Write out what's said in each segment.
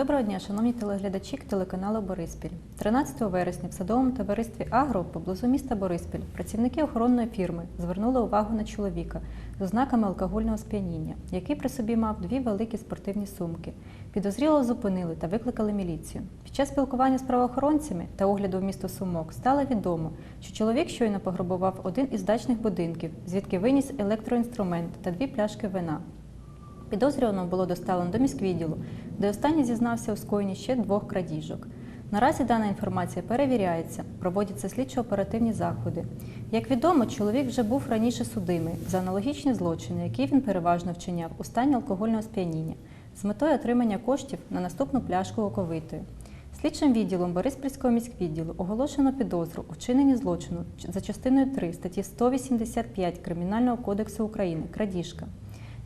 Доброго дня, шановні телеглядачі телеканалу Бориспіль. 13 вересня в садовому товаристві Агро поблизу міста Бориспіль працівники охоронної фірми звернули увагу на чоловіка з ознаками алкогольного сп'яніння, який при собі мав дві великі спортивні сумки. Підозріло зупинили та викликали міліцію. Під час спілкування з правоохоронцями та огляду в місто Сумок стало відомо, що чоловік щойно пограбував один із дачних будинків, звідки виніс електроінструмент та дві пляшки вина. Підозрюваного було доставлено до міськвідділу, де останній зізнався у скоєнні ще двох крадіжок. Наразі дана інформація перевіряється, проводяться слідчо-оперативні заходи. Як відомо, чоловік вже був раніше судимий за аналогічні злочини, які він переважно вчиняв у стані алкогольного сп'яніння з метою отримання коштів на наступну пляшку оковитої. Слідчим відділом Бориспільського міськвідділу оголошено підозру у вчиненні злочину за частиною 3 статті 185 Кримінального кодексу України крадіжка.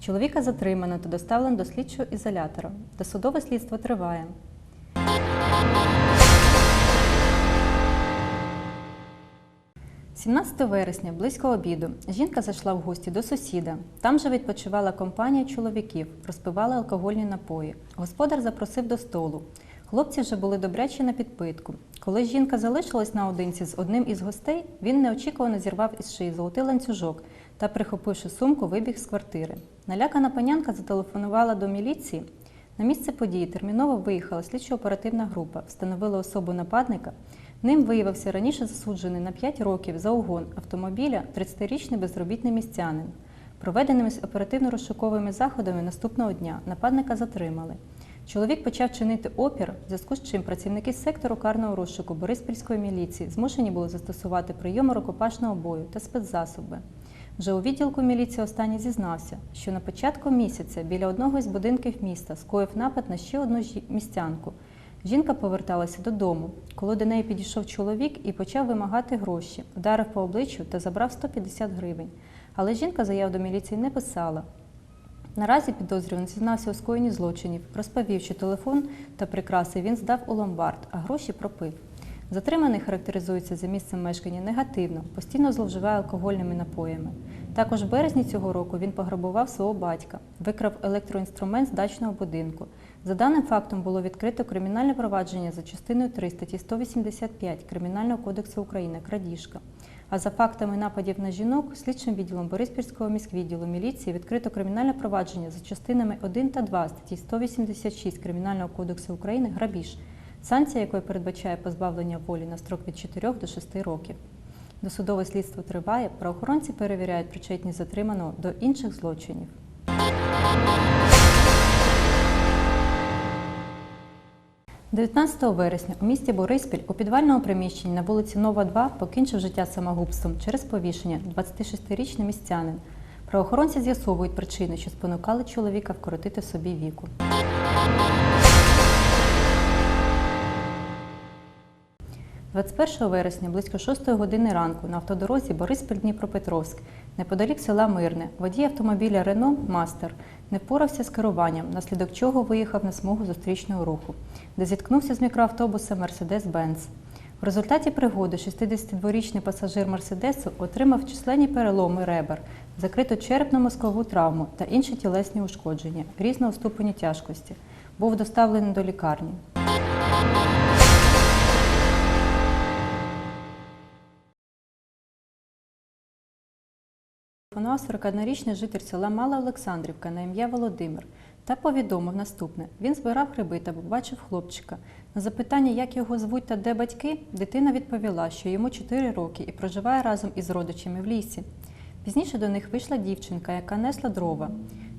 Чоловіка затримано та доставлено до слідчого ізолятора. Досудове слідство триває. – 17 вересня, близько обіду, жінка зайшла в гості до сусіда. Там же відпочивала компанія чоловіків, розпивали алкогольні напої. Господар запросив до столу. Хлопці вже були добрячі на підпитку. Коли жінка залишилась наодинці з одним із гостей, він неочікувано зірвав із шиї золотий ланцюжок та, прихопивши сумку, вибіг з квартири. Налякана панянка зателефонувала до міліції. На місце події терміново виїхала слідчо-оперативна група, встановила особу нападника. Ним виявився раніше засуджений на 5 років за угон автомобіля 30-річний безробітний містянин. Проведеними оперативно-розшуковими заходами наступного дня нападника затримали. Чоловік почав чинити опір, в зв'язку з чим працівники сектору карного розшуку Бориспільської міліції змушені були застосувати прийоми рукопашного бою та спецзасоби. Вже у відділку міліції останній зізнався, що на початку місяця біля одного із будинків міста скоїв напад на ще одну містянку. Жінка поверталася додому, коли до неї підійшов чоловік і почав вимагати гроші, вдарив по обличчю та забрав 150 гривень. Але жінка заяв до міліції не писала. Наразі підозрюваний зізнався у скоєнні злочинів, розповів, що телефон та прикраси він здав у ломбард, а гроші пропив. Затриманий характеризується за місцем мешкання негативно, постійно зловживає алкогольними напоями. Також в березні цього року він пограбував свого батька, викрав електроінструмент з дачного будинку. За даним фактом було відкрито кримінальне провадження за частиною 3 статті 185 Кримінального кодексу України крадіжка. А за фактами нападів на жінок слідчим відділом Бориспільського міськвідділу міліції відкрито кримінальне провадження за частинами 1 та 2 статті 186 Кримінального кодексу України грабіж, санкція якої передбачає позбавлення волі на строк від 4 до 6 років. Досудове слідство триває, правоохоронці перевіряють причетність затриманого до інших злочинів. – 19 вересня у місті Бориспіль у підвальному приміщенні на вулиці Нова 2 покінчив життя самогубством через повішення 26-річний містянин. Правоохоронці з'ясовують причини, що спонукали чоловіка вкоротити собі віку. – 21 вересня близько 6 години ранку на автодорозі Бориспіль-Дніпропетровськ, неподалік села Мирне, водій автомобіля Рено Мастер не впорався з керуванням, наслідок чого виїхав на смугу зустрічного руху, де зіткнувся з мікроавтобусом Мерседес-Бенц. В результаті пригоди 62-річний пасажир Мерседесу отримав численні переломи ребер, закриту черепно-мозкову травму та інші тілесні ушкодження різного ступеню тяжкості. Був доставлений до лікарні. Телефонував 41-річний житель села Мала Олександрівка на ім'я Володимир та повідомив наступне: він збирав гриби та побачив хлопчика. На запитання, як його звуть та де батьки, дитина відповіла, що йому 4 роки і проживає разом із родичами в лісі. Пізніше до них вийшла дівчинка, яка несла дрова.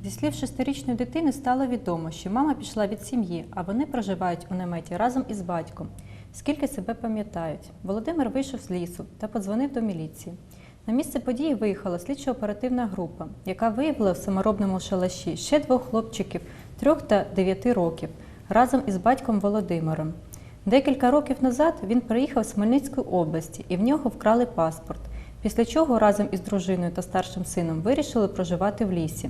Зі слів шестирічної дитини стало відомо, що мама пішла від сім'ї, а вони проживають у наметі разом із батьком. Скільки себе пам'ятають, Володимир вийшов з лісу та подзвонив до міліції. На місце події виїхала слідчо-оперативна група, яка виявила в саморобному шалаші ще двох хлопчиків трьох та дев'яти років разом із батьком Володимиром. Декілька років назад він приїхав з Хмельницької області і в нього вкрали паспорт, після чого разом із дружиною та старшим сином вирішили проживати в лісі.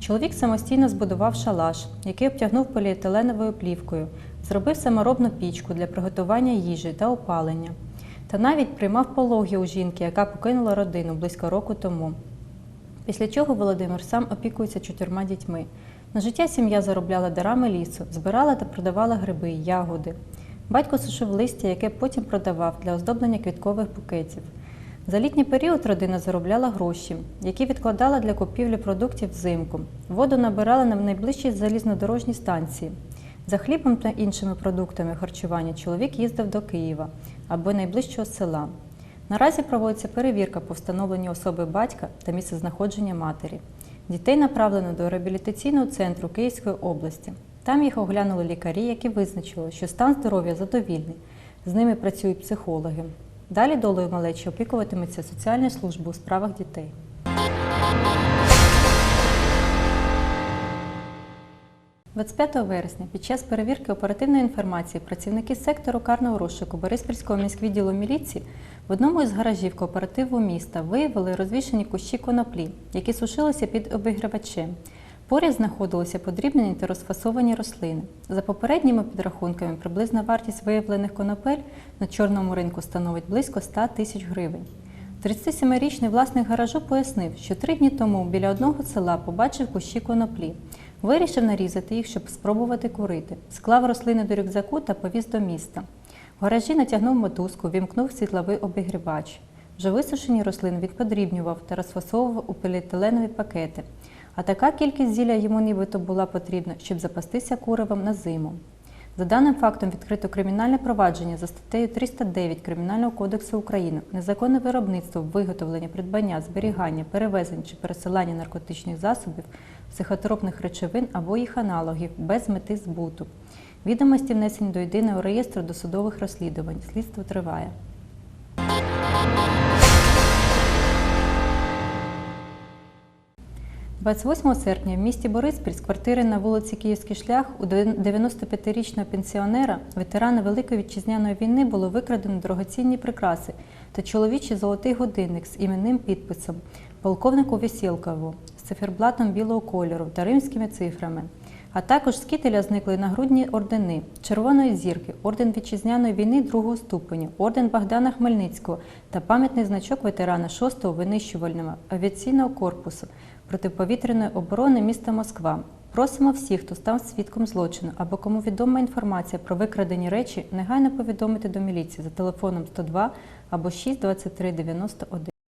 Чоловік самостійно збудував шалаш, який обтягнув поліетиленовою плівкою, зробив саморобну пічку для приготування їжі та опалення та навіть приймав пологи у жінки, яка покинула родину близько року тому. Після чого Володимир сам опікується чотирма дітьми. На життя сім'я заробляла дарами лісу, збирала та продавала гриби, ягоди. Батько сушив листя, яке потім продавав для оздоблення квіткових букетів. За літній період родина заробляла гроші, які відкладала для купівлі продуктів взимку. Воду набирала на найближчій залізнодорожній станції. За хлібом та іншими продуктами харчування чоловік їздив до Києва або найближчого села. Наразі проводиться перевірка по встановленню особи батька та місцезнаходження матері. Дітей направлено до реабілітаційного центру Київської області. Там їх оглянули лікарі, які визначили, що стан здоров'я задовільний. З ними працюють психологи. Далі долею малечі опікуватиметься соціальна служба у справах дітей. – 25 вересня під час перевірки оперативної інформації працівники сектору карного розшуку Бориспільського міськвідділу міліції в одному із гаражів кооперативу міста виявили розвішені кущі коноплі, які сушилися під обігрівачем. Поряд знаходилися подрібнені та розфасовані рослини. За попередніми підрахунками, приблизна вартість виявлених конопель на чорному ринку становить близько 100 тисяч гривень. 37-річний власник гаражу пояснив, що три дні тому біля одного села побачив кущі коноплі. Вирішив нарізати їх, щоб спробувати курити. Склав рослини до рюкзаку та повіз до міста. В гаражі натягнув мотузку, вімкнув світловий обігрівач. Вже висушені рослини він подрібнював та розфасовував у поліетиленові пакети. А така кількість зілля йому нібито була потрібна, щоб запастися куривом на зиму. За даним фактом відкрито кримінальне провадження за статтею 309 Кримінального кодексу України незаконне виробництво, виготовлення, придбання, зберігання, перевезення чи пересилання наркотичних засобів, психотропних речовин або їх аналогів без мети збуту. Відомості внесені до єдиного реєстру досудових розслідувань. Слідство триває. – 28 серпня в місті Бориспіль з квартири на вулиці Київський шлях у 95-річного пенсіонера, ветерана Великої вітчизняної війни, було викрадено дорогоцінні прикраси та чоловічий золотий годинник з іменним підписом полковнику Весілкову з циферблатом білого кольору та римськими цифрами. А також з кителя зникли нагрудні ордени Червоної зірки, орден вітчизняної війни другого ступеню, орден Богдана Хмельницького та пам'ятний значок ветерана 6-го винищувального авіаційного корпусу протиповітряної оборони міста Москва. Просимо всіх, хто став свідком злочину або кому відома інформація про викрадені речі, негайно повідомити до міліції за телефоном 102 або 6 23 91.